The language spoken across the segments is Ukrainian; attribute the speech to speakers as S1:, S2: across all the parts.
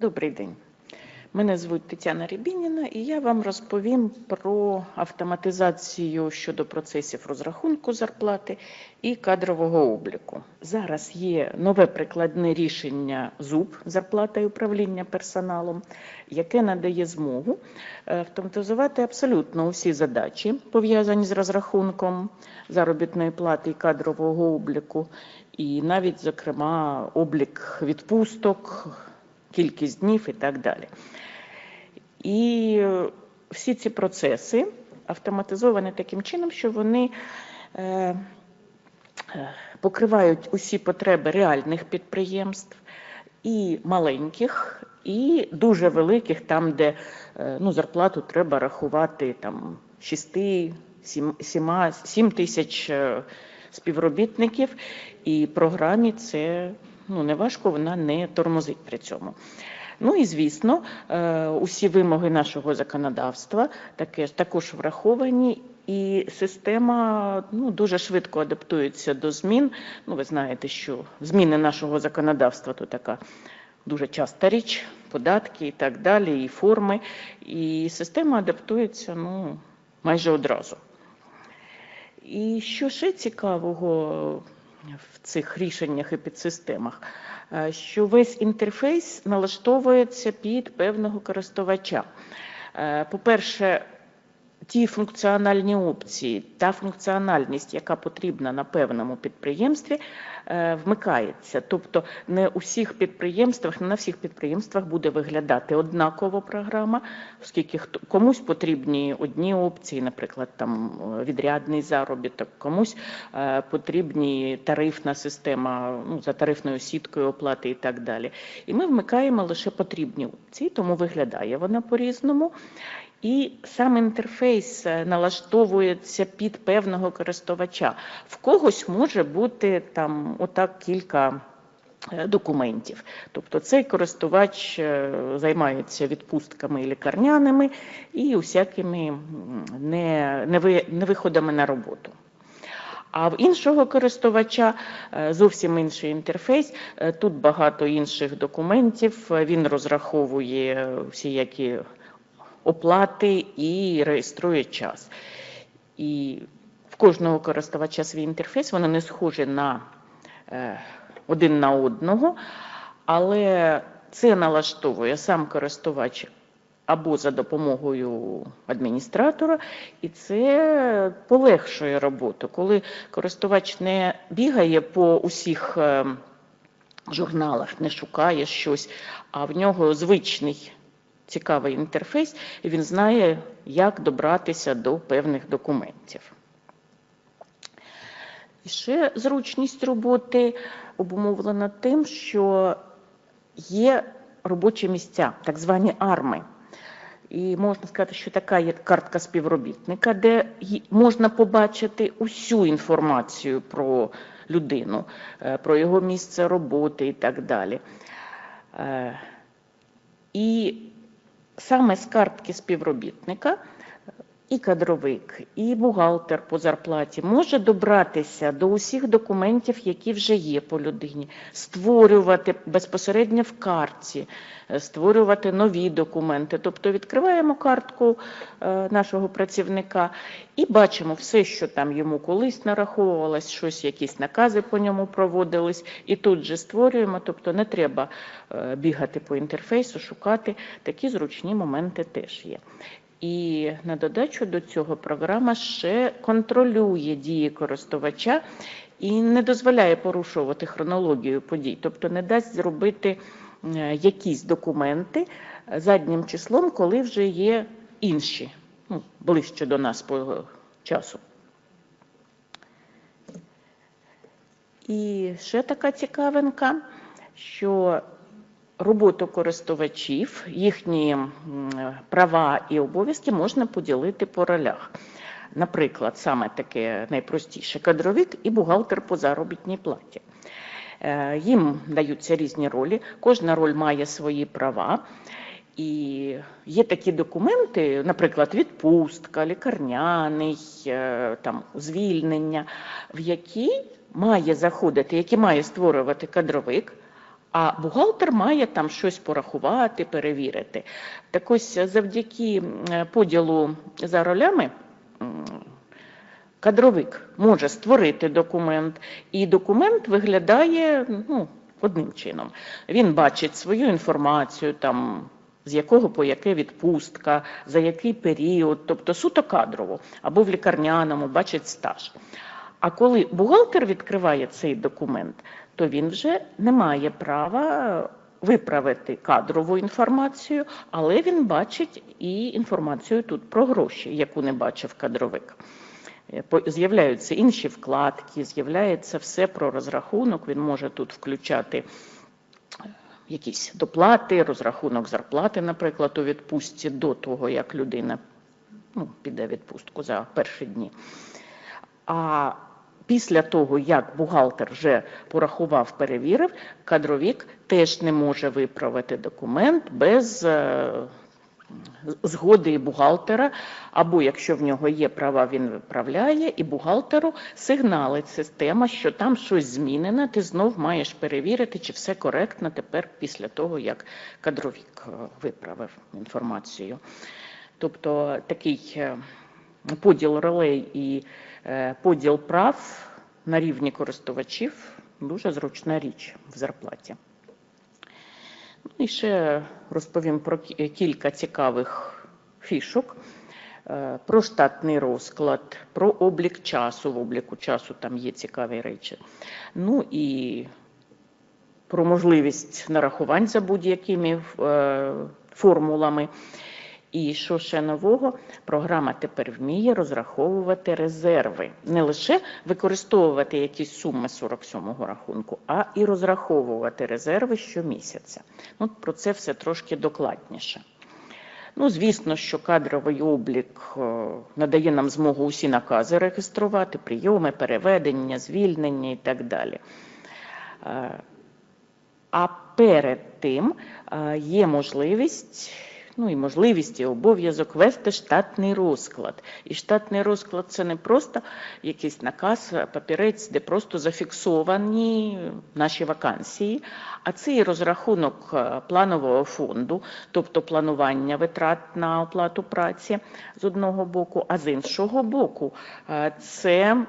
S1: Добрий день. Мене звуть Тетяна Рябініна, і я вам розповім про автоматизацію щодо процесів розрахунку зарплати і кадрового обліку. Зараз є нове прикладне рішення ЗУБ зарплата і управління персоналом, яке надає змогу е, автоматизувати абсолютно усі задачі, пов'язані з розрахунком заробітної плати і кадрового обліку, і навіть, зокрема, облік відпусток кількість днів і так далі. І всі ці процеси автоматизовані таким чином, що вони е, е, покривають усі потреби реальних підприємств і маленьких, і дуже великих, там, де е, ну, зарплату треба рахувати там 6, 7, 7, 7 тисяч співробітників, і програмі це ну, не важко, вона не тормозить при цьому. Ну і звісно, е, усі вимоги нашого законодавства також враховані, і система ну, дуже швидко адаптується до змін. Ну, ви знаєте, що зміни нашого законодавства то така дуже часта річ, податки і так далі, і форми. І система адаптується ну, майже одразу. І що ще цікавого в цих рішеннях і підсистемах, е, що весь інтерфейс налаштовується під певного користувача. Е, по-перше, ті функціональні опції, та функціональність, яка потрібна на певному підприємстві, е, вмикається. Тобто не у всіх підприємствах, не на всіх підприємствах буде виглядати однакова програма, оскільки комусь потрібні одні опції, наприклад, там відрядний заробіток, комусь е, потрібні тарифна система ну, за тарифною сіткою оплати і так далі. І ми вмикаємо лише потрібні опції, тому виглядає вона по-різному. І сам інтерфейс е, налаштовується під певного користувача. В когось може бути там отак кілька е, документів. Тобто цей користувач е, займається відпустками лікарняними і усякими невиходами на роботу. А в іншого користувача зовсім інший інтерфейс. Тут багато інших документів. Він розраховує всіякі оплати і реєструє час. І в кожного користувача свій інтерфейс, вони не схожі на е, один на одного, але це налаштовує сам користувач або за допомогою адміністратора, і це полегшує роботу. Коли користувач не бігає по усіх е, журналах, не шукає щось, а в нього звичний цікавий інтерфейс, і він знає, як добратися до певних документів. Ще зручність роботи обумовлена тим, що є робочі місця, так звані арми. І можна сказати, що така є картка співробітника, де можна побачити усю інформацію про людину, е, про його місце роботи і так далі. Е, і саме з картки співробітника і кадровик, і бухгалтер по зарплаті може добратися до усіх документів, які вже є по людині, створювати безпосередньо в картці, е, створювати нові документи. Тобто відкриваємо картку е, нашого працівника і бачимо все, що там йому колись нараховувалось, щось, якісь накази по ньому проводились, і тут же створюємо. Тобто не треба е, бігати по інтерфейсу, шукати такі зручні моменти теж є. І на додачу до цього програма ще контролює дії користувача і не дозволяє порушувати хронологію подій, тобто не дасть зробити е, якісь документи заднім числом, коли вже є інші, ну, ближче до нас по часу. І ще така цікавинка, що роботу користувачів, їхні права і обов'язки можна поділити по ролях. Наприклад, саме таке найпростіше кадровик і бухгалтер по заробітній платі. Е, їм даються різні ролі, кожна роль має свої права. І є такі документи, наприклад, відпустка, лікарняний, е, там, звільнення, в які має заходити, які має створювати кадровик, А бухгалтер має там щось порахувати, перевірити. Так ось завдяки поділу за ролями кадровик може створити документ, і документ виглядає ну, одним чином. Він бачить свою інформацію, там, з якого по яке відпустка, за який період, тобто суто кадрово, або в лікарняному бачить стаж. А коли бухгалтер відкриває цей документ, то він вже не має права виправити кадрову інформацію, але він бачить і інформацію тут про гроші, яку не бачив кадровик. Е, З'являються інші вкладки, з'являється все про розрахунок. Він може тут включати е, якісь доплати, розрахунок зарплати, наприклад, у відпустці до того, як людина ну, піде відпустку за перші дні. А після того, як бухгалтер вже порахував, перевірив, кадровік теж не може виправити документ без е, згоди бухгалтера, або якщо в нього є права, він виправляє, і бухгалтеру сигналить система, що там щось змінено, ти знов маєш перевірити, чи все коректно тепер після того, як кадровік е, виправив інформацію. Тобто такий е, поділ ролей і поділ прав на рівні користувачів дуже зручна річ в зарплаті. Ну, і ще розповім про кілька цікавих фішок. Е, Про штатний розклад, про облік часу. В обліку часу там є цікаві речі. Ну і про можливість нарахувань за будь-якими е, формулами. І що ще нового, програма тепер вміє розраховувати резерви. Не лише використовувати якісь суми 47-го рахунку, а і розраховувати резерви щомісяця. Ну, про це все трошки докладніше. Ну, звісно, що кадровий облік е, надає нам змогу усі накази реєструвати, прийоми, переведення, звільнення і так далі. Е, А перед тим е, є можливість, ну і можливість і обов'язок вести штатний розклад. І штатний розклад це не просто якийсь наказ, папірець, де просто зафіксовані наші вакансії, а це і розрахунок е, планового фонду, тобто планування витрат на оплату праці з одного боку, а з іншого боку, е, це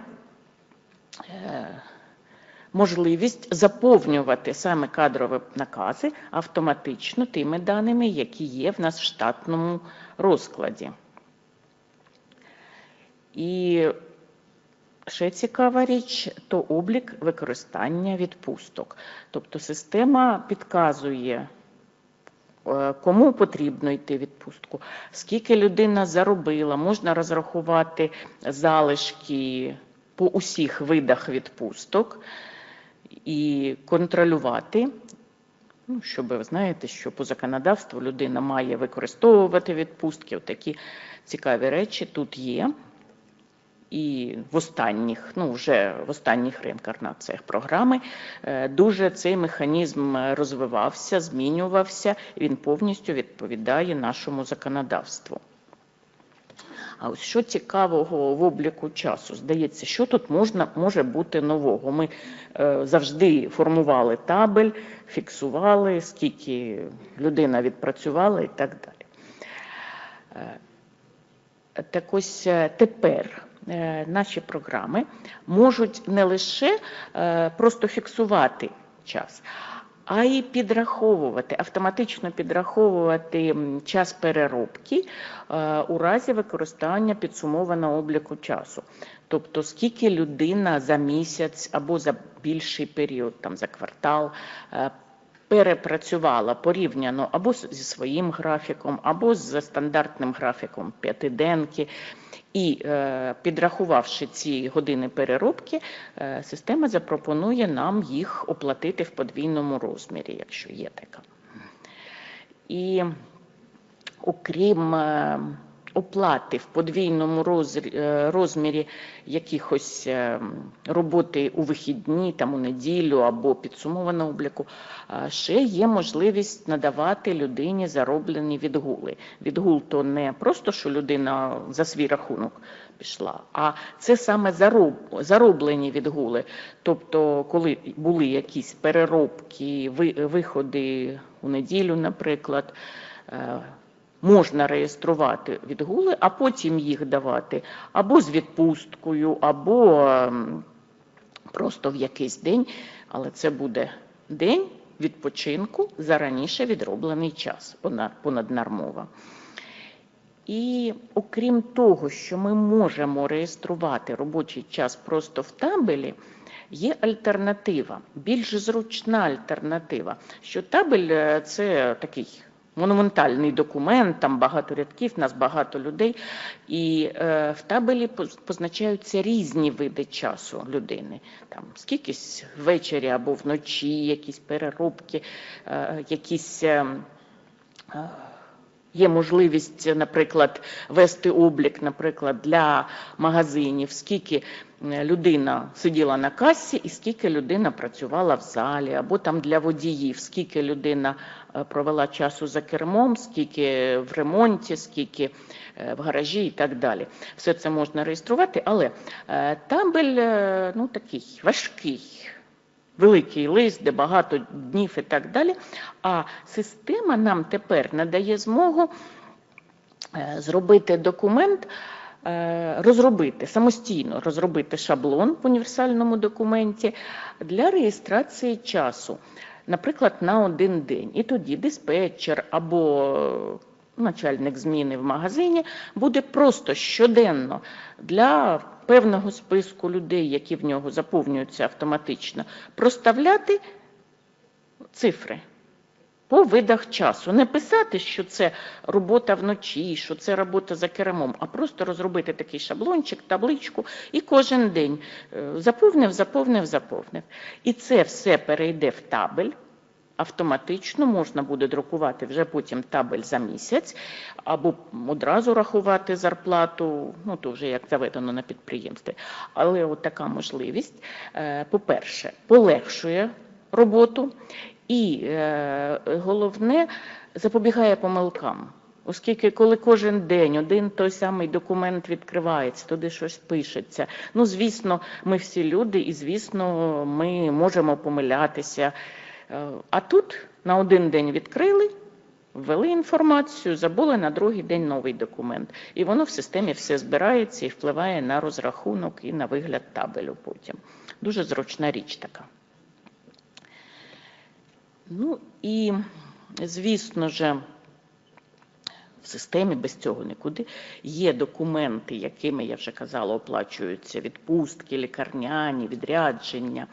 S1: е, можливість заповнювати саме кадрові накази автоматично тими даними, які є в нас в штатному розкладі. І ще цікава річ то облік використання відпусток. Тобто система підказує, е, кому потрібно йти відпустку, скільки людина заробила, можна розрахувати залишки по усіх видах відпусток і контролювати. Ну, щоб ви знаєте, що по законодавству людина має використовувати відпустки. Такі цікаві речі тут є. І в останніх, ну вже в останніх реінкарнаціях програми е, дуже цей механізм розвивався, змінювався, він повністю відповідає нашому законодавству. А ось що цікавого в обліку часу? Здається, що тут можна, може бути нового? Ми е, завжди формували табель, фіксували, скільки людина відпрацювала і так далі. Е, так ось е, тепер е, наші програми можуть не лише е, просто фіксувати час, а й підраховувати, автоматично підраховувати час переробки е, у разі використання підсумованого обліку часу. Тобто, скільки людина за місяць або за більший період, там за квартал, е, перепрацювала порівняно або зі своїм графіком, або з стандартним графіком п'ятиденки. І е, підрахувавши ці години переробки, е, система запропонує нам їх оплатити в подвійному розмірі, якщо є така. І окрім е, оплати в подвійному е, розмірі якихось е, роботи у вихідні, там у неділю або підсумованого обліку, ще є можливість надавати людині зароблені відгули. Відгул то не просто, що людина за свій рахунок пішла, а це саме зароб, зароблені відгули. Тобто, коли були якісь переробки, ви- виходи у неділю, наприклад. Можна реєструвати відгули, а потім їх давати або з відпусткою, або ем, просто в якийсь день, але це буде день відпочинку за раніше відроблений час, пона- понаднормова. І окрім того, що ми можемо реєструвати робочий час просто в табелі, є альтернатива, більш зручна альтернатива. Що табель е, це такий монументальний документ, там багато рядків, нас багато людей, і е, в табелі позначаються різні види часу людини. Там скількись ввечері або вночі, якісь переробки, е, якісь. е, е, Є можливість, наприклад, вести облік, наприклад, для магазинів, скільки е, людина сиділа на касі і скільки людина працювала в залі, або там для водіїв, скільки людина е, провела часу за кермом, скільки в ремонті, скільки е, в гаражі і так далі. Все це можна реєструвати, але табель ну, такий важкий великий лист, де багато днів і так далі. А система нам тепер надає змогу е, зробити документ, е, розробити самостійно розробити шаблон в універсальному документі для реєстрації часу, наприклад, на один день. І тоді диспетчер або начальник зміни в магазині буде просто щоденно для певного списку людей, які в нього заповнюються автоматично, проставляти цифри по видах часу. Не писати, що це робота вночі, що це робота за кермом, а просто розробити такий шаблончик, табличку і кожен день е, заповнив, заповнив, заповнив. І це все перейде в табель. Автоматично можна буде друкувати вже потім табель за місяць, або одразу рахувати зарплату, ну то вже як заведено на підприємстві. Але от така можливість, е, по-перше, полегшує роботу і е, головне запобігає помилкам. Оскільки, коли кожен день один той самий документ відкривається, туди щось пишеться. Ну, звісно, ми всі люди, і звісно, ми можемо помилятися. Е, А тут на один день відкрили, ввели інформацію, забули на другий день новий документ. І воно в системі все збирається і впливає на розрахунок і на вигляд табелю потім. Дуже зручна річ така. Ну і, звісно ж, в системі без цього нікуди. Є документи, якими, я вже казала, оплачуються відпустки, лікарняні, відрядження.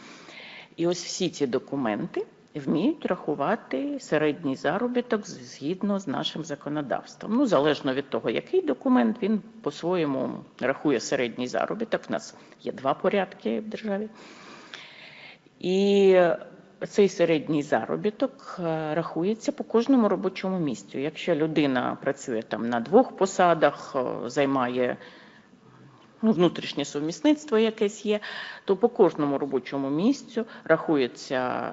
S1: І ось всі ці документи вміють рахувати середній заробіток згідно з нашим законодавством. Ну, залежно від того, який документ, він по-своєму рахує середній заробіток. У нас є два порядки в державі. І цей середній заробіток е, рахується по кожному робочому місцю. Якщо людина працює там на двох посадах, е, займає ну, внутрішнє сумісництво якесь є, то по кожному робочому місцю рахується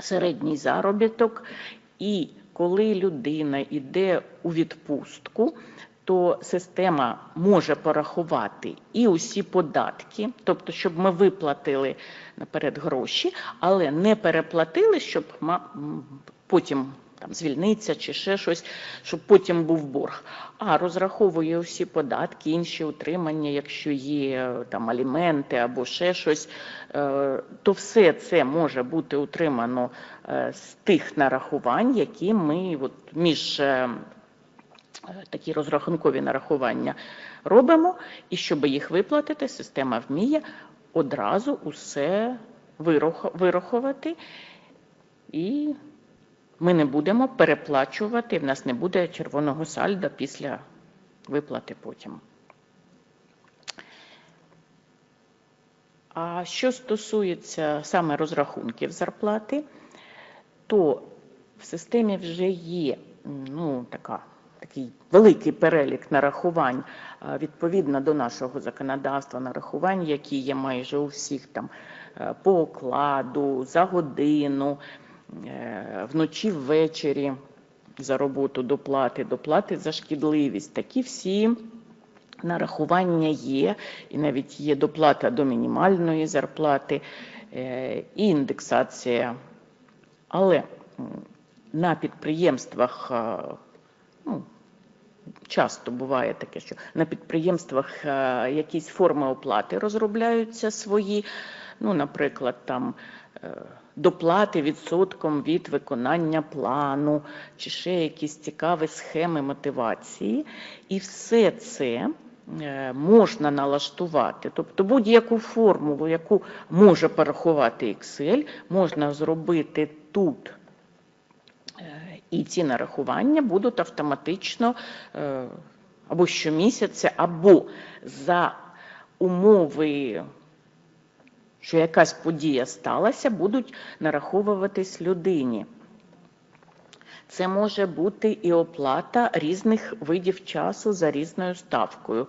S1: середній заробіток. І коли людина йде у відпустку, то система може порахувати і усі податки, тобто, щоб ми виплатили наперед гроші, але не переплатили, щоб потім там звільниться чи ще щось, щоб потім був борг. А розраховує усі податки, інші утримання, якщо є там аліменти або ще щось, е, то все це може бути утримано е, з тих нарахувань, які ми от між е, такі розрахункові нарахування робимо, і щоб їх виплатити, система вміє одразу усе вирахувати, і ми не будемо переплачувати, в нас не буде червоного сальда після виплати потім. А що стосується саме розрахунків зарплати, то в системі вже є ну, така такий великий перелік нарахувань відповідно до нашого законодавства, нарахувань, які є майже у всіх там е, по окладу, за годину, вночі ввечері за роботу доплати, доплати за шкідливість. Такі всі нарахування є, і навіть є доплата до мінімальної зарплати е, і індексація. Але на підприємствах е, ну, часто буває таке, що на підприємствах е, якісь форми оплати розробляються свої, ну, наприклад, там е, доплати відсотком від виконання плану, чи ще якісь цікаві схеми мотивації. І все це е, можна налаштувати. Тобто будь-яку формулу, яку може порахувати Excel, можна зробити тут. Е, І ці нарахування будуть автоматично е, або щомісяця, або за умови, що якась подія сталася, будуть нараховуватись людині. Це може бути і оплата різних видів часу за різною ставкою.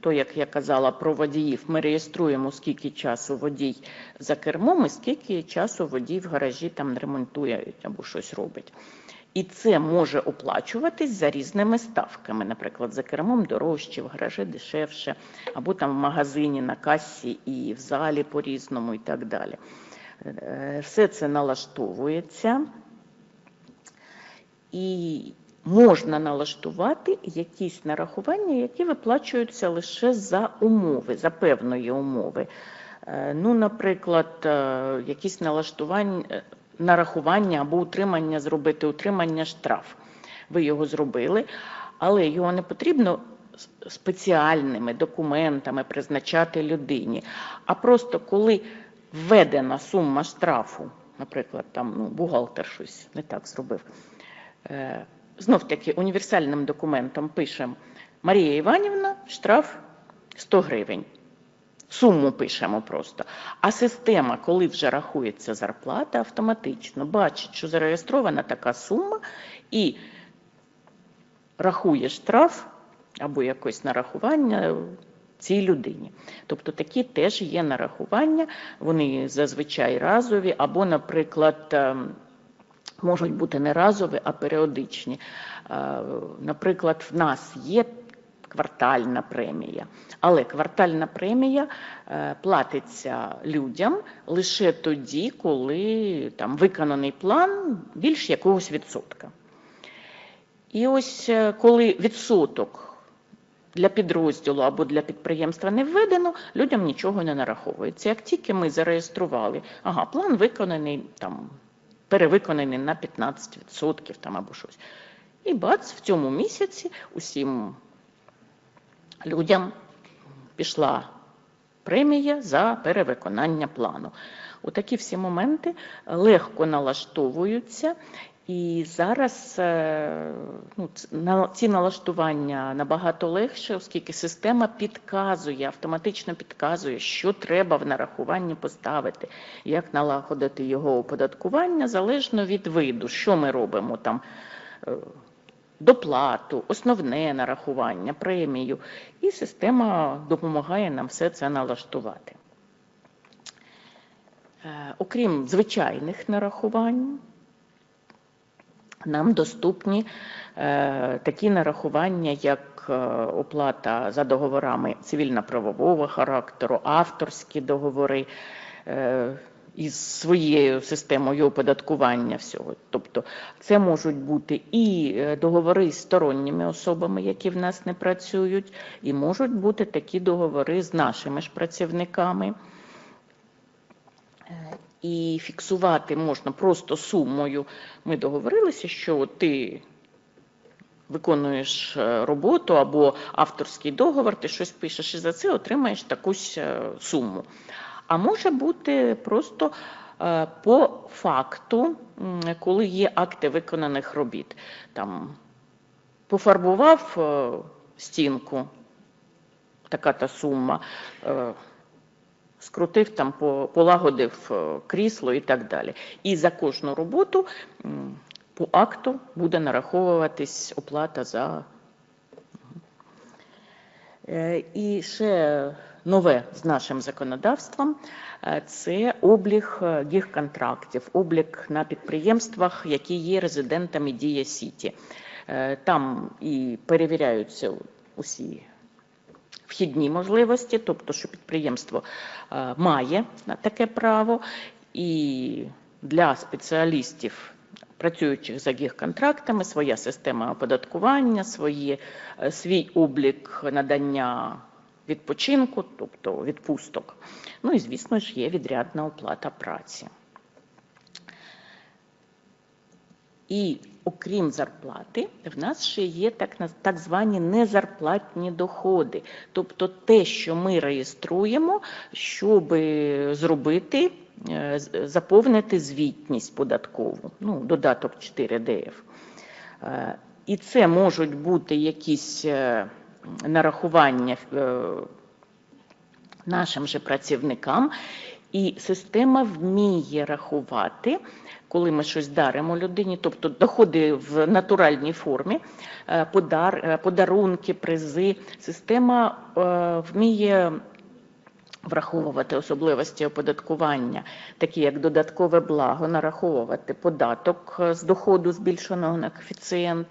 S1: То, як я казала про водіїв, ми реєструємо, скільки часу водій за кермом і скільки часу водій в гаражі там ремонтує або щось робить. І це може оплачуватись за різними ставками. Наприклад, за кермом дорожче, в гаражі дешевше, або там в магазині на касі і в залі по-різному, і так далі. Е, Все це налаштовується і можна налаштувати якісь нарахування, які виплачуються лише за умови, за певної умови. Е, Ну, наприклад, е, якісь налаштування, е, нарахування або утримання зробити, утримання штраф. Ви його зробили, але його не потрібно спеціальними документами призначати людині. А просто коли введена сума штрафу, наприклад, там ну, бухгалтер щось не так зробив, Е, знов таки універсальним документом пишемо Марія Іванівна, штраф 100 гривень. Суму пишемо просто. А система, коли вже рахується зарплата, автоматично бачить, що зареєстрована така сума і рахує штраф або якось нарахування цій людині. Тобто такі теж є нарахування, вони зазвичай разові, або, наприклад, ем, можуть бути не разові, а періодичні. Е, Наприклад, в нас є квартальна премія, але квартальна премія е, платиться людям лише тоді, коли там виконаний план більш якогось відсотка. І ось е, коли відсоток для підрозділу або для підприємства не введено, людям нічого не нараховується. Як тільки ми зареєстрували, ага, план виконаний там, перевиконаний на 15% там або щось. І бац, в цьому місяці усім людям пішла премія за перевиконання плану. Отакі всі моменти легко налаштовуються. І зараз е, ну, ці налаштування набагато легше, оскільки система підказує, автоматично підказує, що треба в нарахуванні поставити, як налагодити його оподаткування залежно від виду, що ми робимо там. Доплату, основне нарахування, премію, і система допомагає нам все це налаштувати. Е, Окрім звичайних нарахувань, нам доступні е, такі нарахування, як е, оплата за договорами цивільно-правового характеру, авторські договори із своєю системою оподаткування всього. Тобто це можуть бути і е, договори з сторонніми особами, які в нас не працюють, і можуть бути такі договори з нашими ж працівниками. Е, І фіксувати можна просто сумою. Ми договорилися, що ти виконуєш е, роботу або авторський договор, ти щось пишеш і за це отримаєш такусь суму. А може бути просто е, по факту, коли є акти виконаних робіт. Там пофарбував е, стінку, така та сума. е, скрутив там, полагодив крісло і так далі. І за кожну роботу по акту буде нараховуватись оплата за. І ще нове з нашим законодавством е, це облік е, гігконтрактів, облік на підприємствах, які є резидентами Дія Сіті. Е, Там і перевіряються усі вхідні можливості, тобто, що підприємство має таке право, і для спеціалістів, працюючих за гігконтрактами, своя система оподаткування, свої, свій облік надання відпочинку, тобто відпусток. Ну і, звісно ж, є відрядна оплата праці. І окрім зарплати, в нас ще є так, так звані незарплатні доходи, тобто те, що ми реєструємо, щоб зробити, е, заповнити звітність податкову, ну, додаток 4 ДФ. Е, І це можуть бути якісь е, нарахування е, нашим же працівникам, і система вміє рахувати, коли ми щось даримо людині, тобто доходи в натуральній формі, е, подар, е, подарунки, призи. Система вміє враховувати особливості оподаткування, такі як додаткове благо, нараховувати податок е, з доходу збільшеного на коефіцієнт,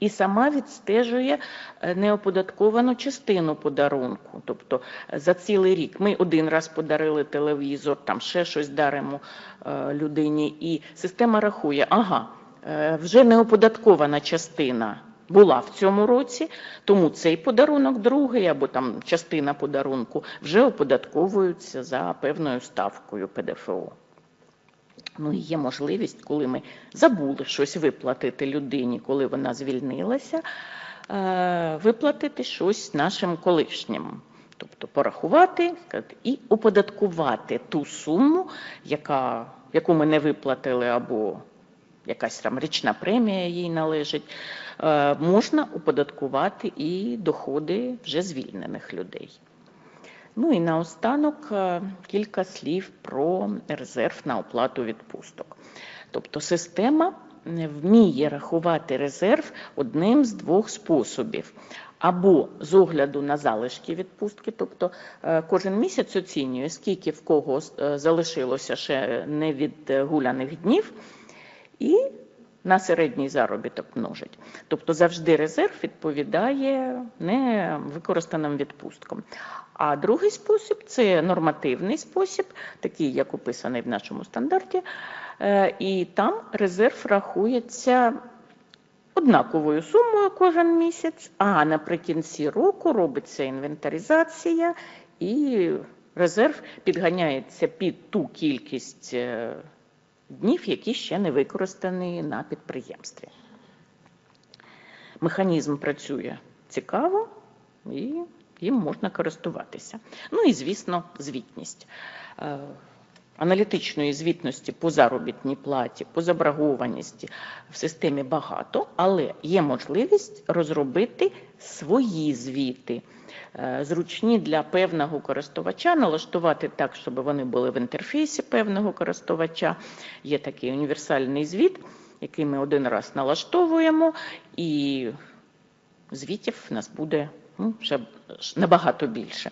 S1: і сама відстежує е, неоподатковану частину подарунку. Тобто е, за цілий рік ми один раз подарили телевізор, там ще щось даримо людині, і система рахує, ага, вже неоподаткована частина була в цьому році, тому цей подарунок другий або там частина подарунку вже оподатковуються за певною ставкою ПДФО. Ну і є можливість, коли ми забули щось виплатити людині, коли вона звільнилася, е, виплатити щось нашим колишнім. Тобто порахувати і оподаткувати ту суму, яка, яку ми не виплатили, або якась там річна премія їй належить, можна оподаткувати і доходи вже звільнених людей. Ну і наостанок е, кілька слів про резерв на оплату відпусток. Тобто система е, вміє рахувати резерв одним з двох способів. Або з огляду на залишки відпустки, тобто е, кожен місяць оцінює, скільки в кого е, залишилося ще невідгуляних днів, і на середній заробіток множить. Тобто завжди резерв відповідає невикористаним відпусткам. А другий спосіб це нормативний спосіб, такий, як описаний в нашому стандарті. Е, І там резерв рахується однаковою сумою кожен місяць, а наприкінці року робиться інвентаризація і резерв підганяється під ту кількість е, днів, які ще не використані на підприємстві. Механізм працює цікаво і їм можна користуватися. Ну і, звісно, звітність. Е, Аналітичної звітності по заробітній платі, по заборгованості в системі багато, але є можливість розробити свої звіти, е, зручні для певного користувача, налаштувати так, щоб вони були в інтерфейсі певного користувача. Є такий універсальний звіт, який ми один раз налаштовуємо, і звітів в нас буде ну, ще набагато більше.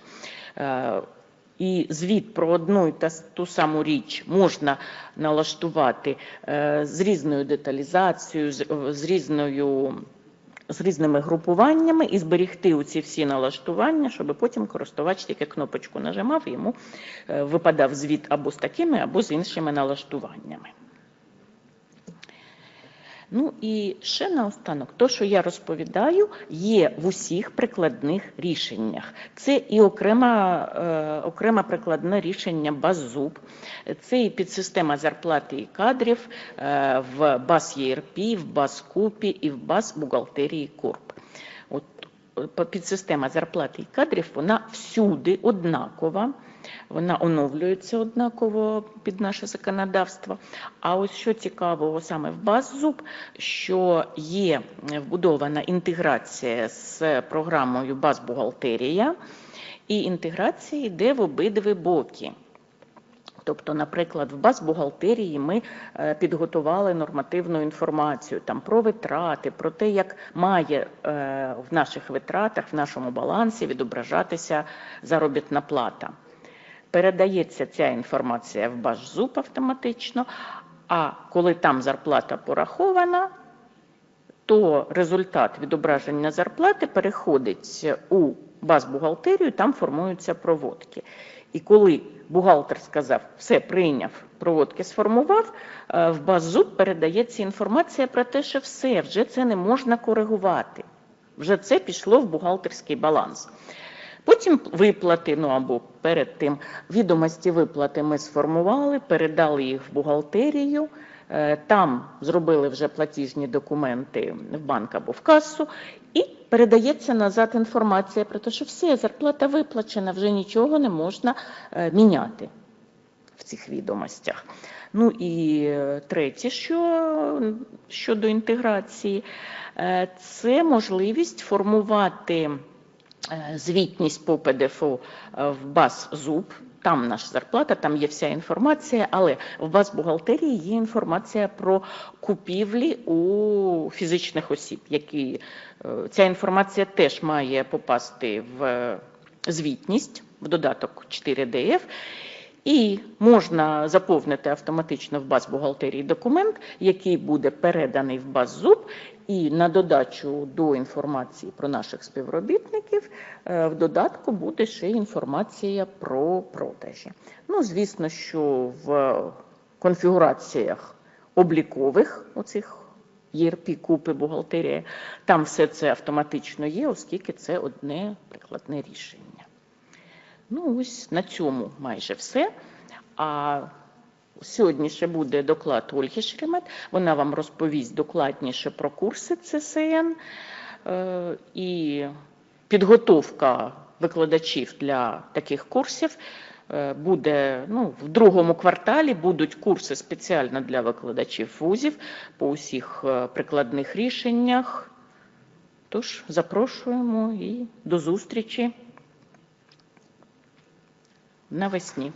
S1: І звіт про одну і та ту саму річ можна налаштувати е, з різною деталізацією, з, е, різною. З різними групуваннями і зберігти оці всі налаштування, щоб потім користувач тільки кнопочку нажимав, йому е, випадав звіт або з такими, або з іншими налаштуваннями. Ну і ще наостанок, то, що я розповідаю, є в усіх прикладних рішеннях. Це і окрема, е, окреме прикладне рішення БАЗ-ЗУБ, це і підсистема зарплати і кадрів е, в БАЗ ЄРП, в БАЗ КУПі і в БАЗ бухгалтерії КУРП. От е, підсистема зарплати і кадрів, вона всюди однакова. Вона оновлюється однаково під наше законодавство. А ось що цікавого саме в БАЗ-ЗУБ, що є вбудована інтеграція з програмою БАЗ-бухгалтерія, і інтеграція йде в обидві боки. Тобто, наприклад, в баз-бухгалтерії ми е, підготували нормативну інформацію там про витрати, про те, як має е, в наших витратах, в нашому балансі відображатися заробітна плата. Передається ця інформація в баш-зуб автоматично, а коли там зарплата порахована, то результат відображення зарплати переходить у баз-бухгалтерію, там формуються проводки. І коли бухгалтер сказав, все прийняв, проводки сформував, е, в базу передається інформація про те, що все, вже це не можна коригувати. Вже це пішло в бухгалтерський баланс. Потім виплати, ну або перед тим відомості виплати ми сформували, передали їх в бухгалтерію. Е, Там зробили вже платіжні документи в банк або в касу, і передається назад інформація про те, що все, зарплата виплачена, вже нічого не можна е, міняти в цих відомостях. Ну і е, третє, що щодо інтеграції, це можливість формувати звітність по ПДФО е, в баз ЗУБ. Там наша зарплата, там є вся інформація, але в баз бухгалтерії є інформація про купівлі у фізичних осіб, які е, ця інформація теж має попасти в е, звітність в додаток 4DF. І можна заповнити автоматично в баз бухгалтерії документ, який буде переданий в баз ЗУБ, і на додачу до інформації про наших співробітників е, в додатку буде ще інформація про продажі. Ну, звісно, що в конфігураціях облікових оцих ERP, купи, бухгалтерія, там все це автоматично є, оскільки це одне прикладне рішення. Ну, ось на цьому майже все. А сьогодні ще буде доклад Ольги Шеремет. Вона вам розповість докладніше про курси ЦСН е, і підготовка викладачів для таких курсів. е, Буде ну, в другому кварталі будуть курси спеціально для викладачів вузів по усіх е, прикладних рішеннях. Тож запрошуємо і до зустрічі навесні.